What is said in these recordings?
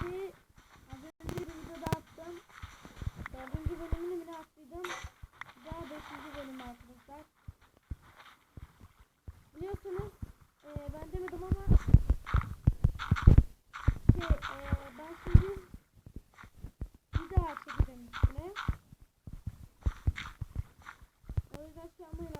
Şimdi az önce bir videoda attım. Dördüncü bölümünü bile attıydım. Daha beşinci bölüm arkadaşlar. Biliyorsunuz e, ben demedim ama şey, e, ben şimdi bir daha çekeceğim üstüne. O yüzden şey yapmayın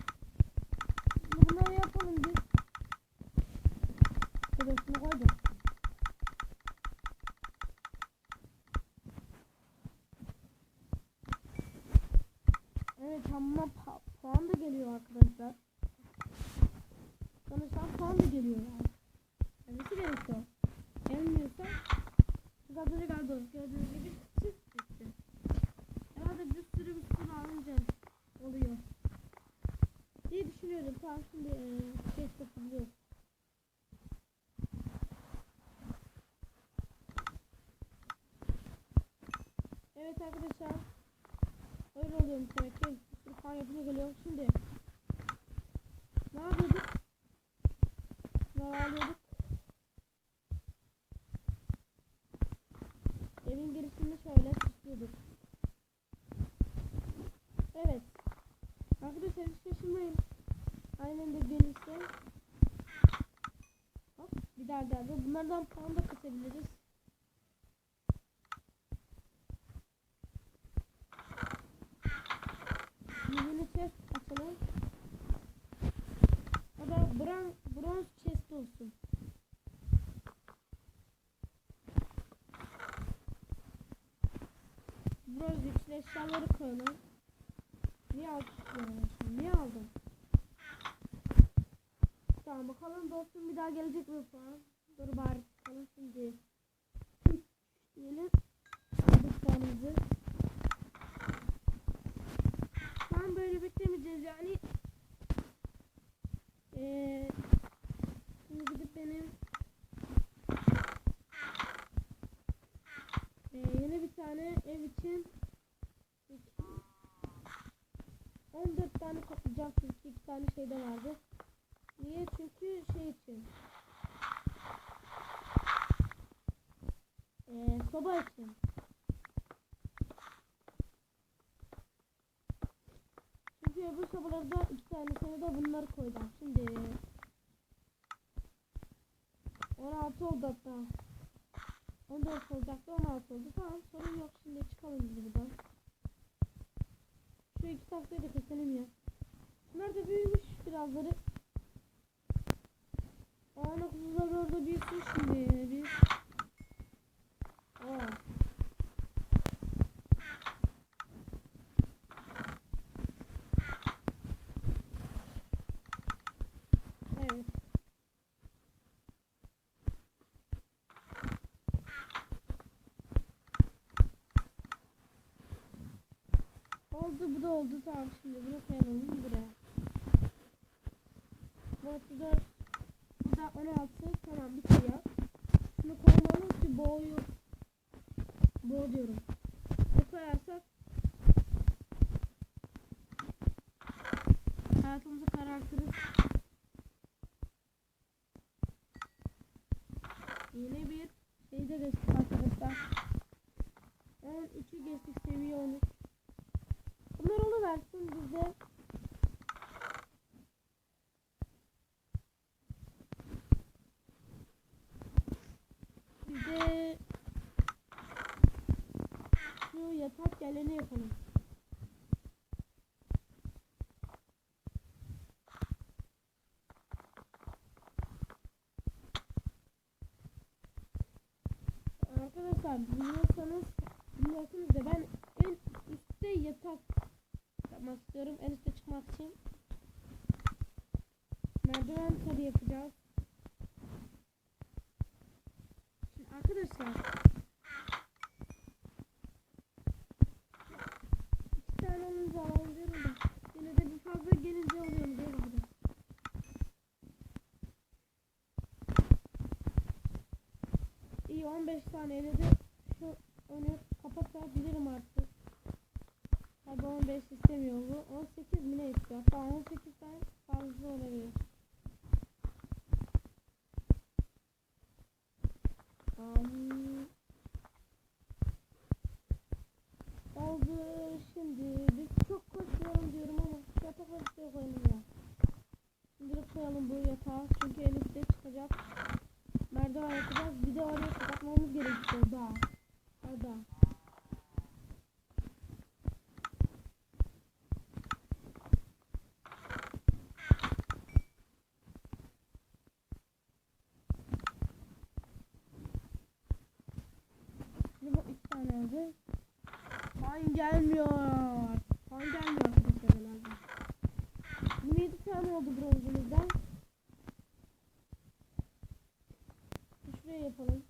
Tamam şimdi şey yapabiliyoruz. Evet arkadaşlar. Öyle oluyormuş demek ki. Bir puan yapınca geliyor. Şimdi ne yapıyorduk? Ne alıyorduk? Evin girişini şöyle süslüyorduk. Evet. Arkadaşlar hiç şaşırmayın. Aynen de gelirse. Hop bir daha geldi. Bunlardan puan da kısabiliriz. Yüzünü chest açalım. O da bron, bronz chest olsun. Bronz için eşyaları koyalım. Niye aldım? Niye aldım? Tamam bakalım dostum bir daha gelecek mi puan? Dur bari bakalım şimdi. Diyelim. Aldık puanımızı. Tam böyle beklemeyeceğiz yani. Ee, şimdi gidip benim ee, yeni bir tane ev için 14 tane toplayacağım çünkü iki tane şeyde vardı. Niye? Çünkü şey için. Ee, soba için. Çünkü öbür sobalarda iki tanesini de bunları koyacağım. Şimdi 16 oldu hatta. 14 olacaktı 16 oldu. Tamam sorun yok. Şimdi çıkalım biz buradan. Şu iki tahtayı da keselim ya. Da büyümüş birazları. Ana kuzular orada büyüsün şimdi. Biz... Aa. Evet. Oldu bu da oldu tamam şimdi bunu koyalım buraya. Bu 34 bu da 16 tamam bitiyor. Şunu koymalım ki boğuyu boğ diyorum. Ne koyarsak hayatımızı karartırız. Yeni bir şeyde geçtik arkadaşlar. 13'ü geçtik seviye 13. Bunlar onu versin. Bize yatak yerlerini yapalım. Arkadaşlar biliyorsanız 5 taneyle de şu önü kapatabilirim artık. Tabi 15 istemiyor bu. 18 mi ne istiyor? Hatta 18 tane fazla olabilir. Amin. Oldu. Hain gelmiyor. Hain gelmiyor herhalde. 27 tane oldu bronzumuzdan. Şuraya yapalım.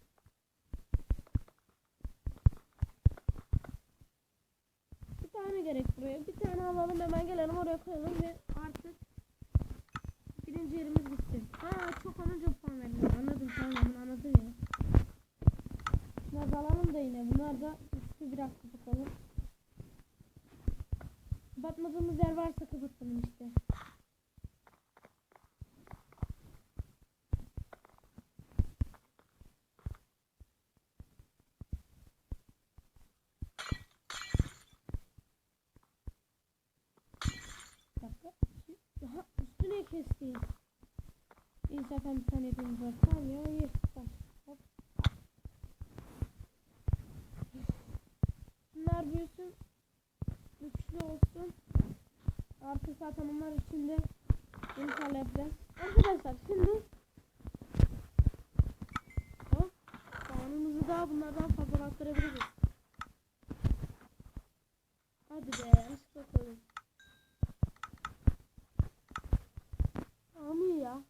Bir tane gerek buraya. Bir tane alalım hemen gelelim oraya koyalım ve artık birinci yerimiz bitti. Ha çok olunca puan veriyor. Anladım tamam bunu anladım ya. Bunları da alalım da yine. Bunlar da üstü biraz kapatalım. Kapatmadığımız yer varsa kapatalım işte. Bir dakika. Daha üstüne kesti. İyi zaten bir tane yapayım var. Tamam ya iyi. Tamam. Hop. Bunlar büyüsün. Güçlü olsun. Artık zaten onlar içinde yeni tarla yapacağız. Arkadaşlar şimdi hop. Puanımızı da bunlardan fazla arttırabiliriz. Hadi be yanlışlıkla koydum. Tamam iyi ya.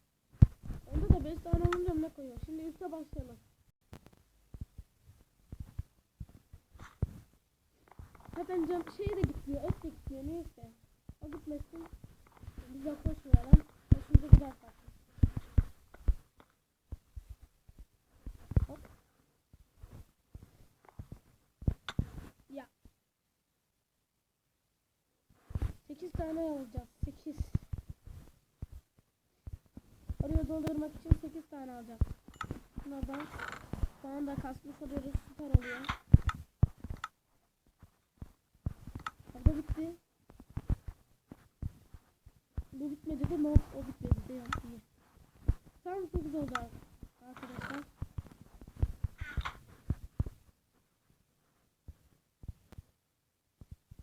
Onda da 5 tane olunca ne koyuyor? Şimdi üste başlayalım. Zaten cam şey de gitmiyor, et de gitmiyor neyse. O gitmesin. Biz de koşmayalım. Başımıza gider zaten. Ya. 8 tane alacağız. 8. Oraya doldurmak için 8 tane alacağız. Bunlardan puan da kasmış oluyoruz. Süper oluyor. Orada bitti. Bu bitmedi de no, o bitmedi de iyi. Tam 8 oldu arkadaşlar.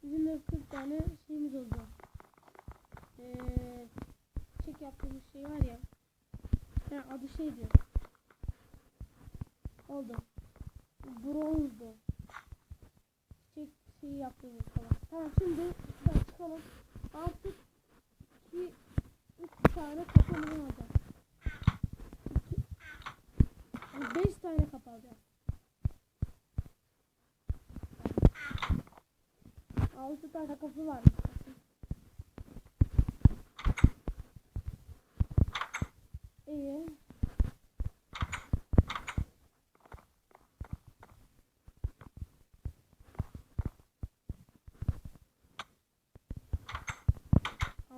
Bizim de 40 tane şeyimiz oldu. Ee, çek yaptığımız şey var ya. Ha, adı şey diyor. Oldu. Bronzdu. Şeyi yaptığımız falan. Tamam şimdi şuradan çıkalım. Artık 2 3 tane kapımız olacak. 5 tane kapı alacağız. 6 tane kapı var. İyi.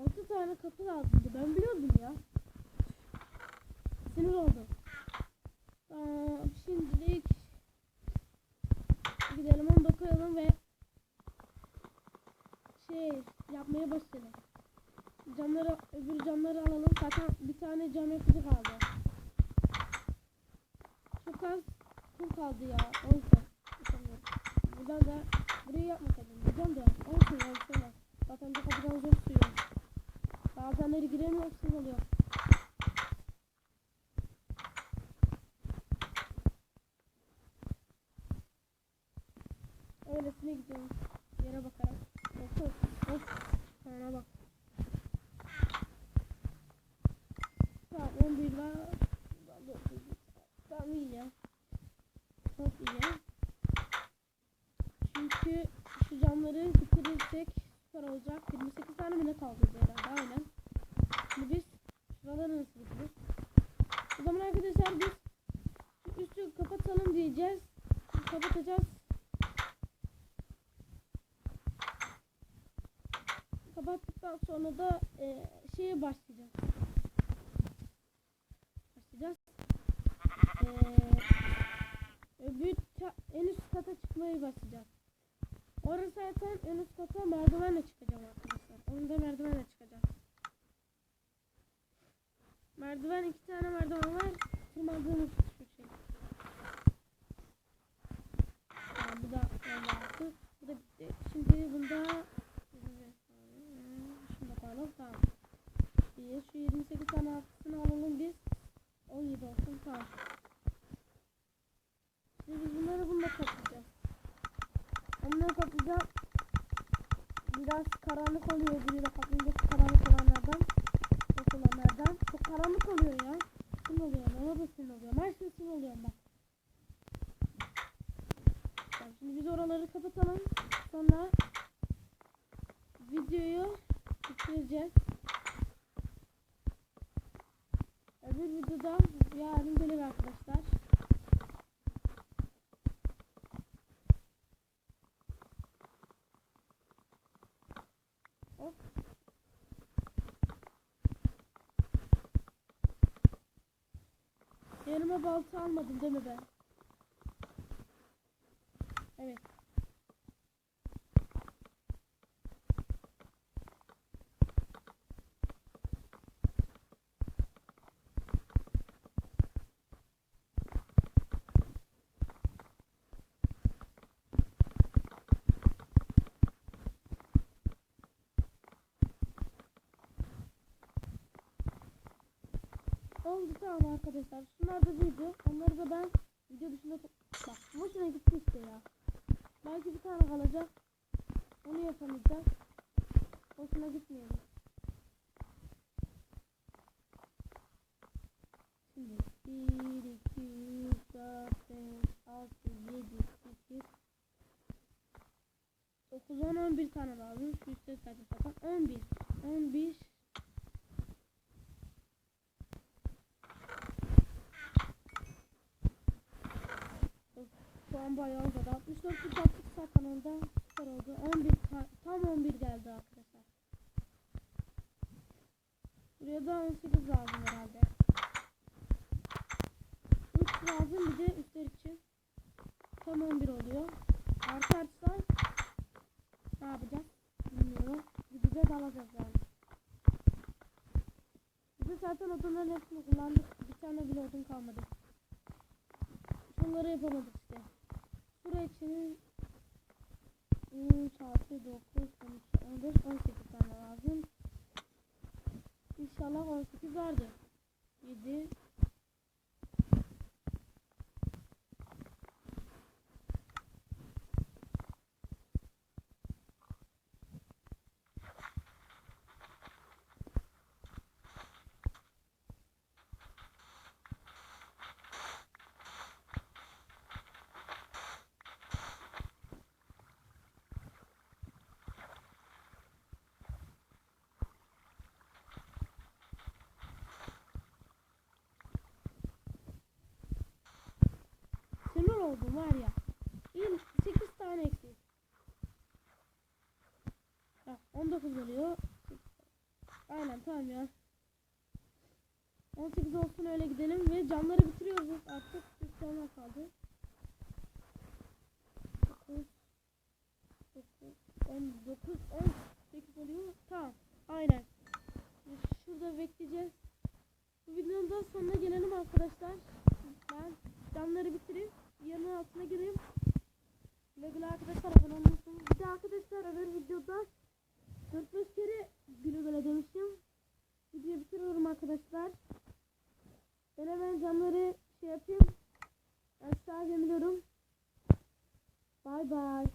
Altı tane kapı lazımdı. Ben biliyordum ya. Sinir oldum. öylesine gidiyorum. Yere bakarak. Of of of. Sana bak. Saat 11 var. Tam iyi ya. Çok iyi ya. Çünkü şu camları bitirirsek süper olacak. 28 tane bile kaldı herhalde aynen. Şimdi biz şuraları nasıl bitiririz? O zaman arkadaşlar biz üstü kapatalım diyeceğiz. Kapatacağız. Sonra da e, şeye başlayacağız. Başlayacağız. E, öbür ta- en üst kata çıkmaya başlayacağız. Orası zaten en üst kata merdivenle çıkacağım arkadaşlar. Onu da merdivenle çıkacağız. Merdiven iki tane merdiven var. Tırmandığımız şu şey. Tamam, bu da öyle altı. Bu da bitti. Şimdi bunda şunu da koyalım. Tamam. Bir, şu 28 tane altısını alalım biz. 17 olsun. Tamam. Şimdi biz bunları bununla kaplayacağız. Onları kaplayacağım. Biraz karanlık oluyor. Biriyle kaplayınca karanlık olanlardan. Yok olanlardan. Çok karanlık oluyor ya. Sin oluyor. Ona da sin oluyor. Her şey sin oluyor ben. Tamam, şimdi biz oraları kapatalım. Sonra videoyu bitireceğiz. Öbür videoda yarın gelir arkadaşlar. Hop. Yanıma balta almadım değil mi ben? Evet. Oldu tamam arkadaşlar. Şunlar da buydu. Onları da ben video dışında bak boşuna gitti işte ya. Belki bir tane kalacak. Onu yapamayacağız. Boşuna gitmeyelim. Şimdi 1, 2, 3, 4, 5, 6, 7, 8, 9, 10, 11 tane lazım. Şu üstte zaten. 11. 11 Şu an bayağı uzadı. 64 bir tatlık zaten onda süper oldu. 11 ta- tam 11 geldi arkadaşlar. Buraya da 18 lazım herhalde. 3 lazım bir de üstler için. Tam 11 oluyor. Artarsa ne yapacağız? Bilmiyorum. Gideceğiz alacağız yani. Biz zaten odunların hepsini kullandık. Bir tane bile odun kalmadı. Şunları yapamadık 3, 6, 9, 13, 15, 18 tane lazım. İnşallah 18 vardır. 7, Sinir oldum var ya. İyi 8 tane eksik. Ha, 19 oluyor. Aynen tamam ya. 18 olsun öyle gidelim ve camları bitiriyoruz artık. 3 camlar kaldı. 9 9 10 9 18 oluyor. Tamam. Aynen. Şurada bekleyeceğiz. Bu videonun da sonuna gelelim arkadaşlar. Ben camları bitireyim. Yanın altına gireyim. Güle arkadaşlar abone olmayı Bir de arkadaşlar öbür videoda 4-5 kere güle güle demiştim. Videoyu bitiriyorum arkadaşlar. Ben hemen camları şey yapayım. Aşağı gömülüyorum. Bay bay.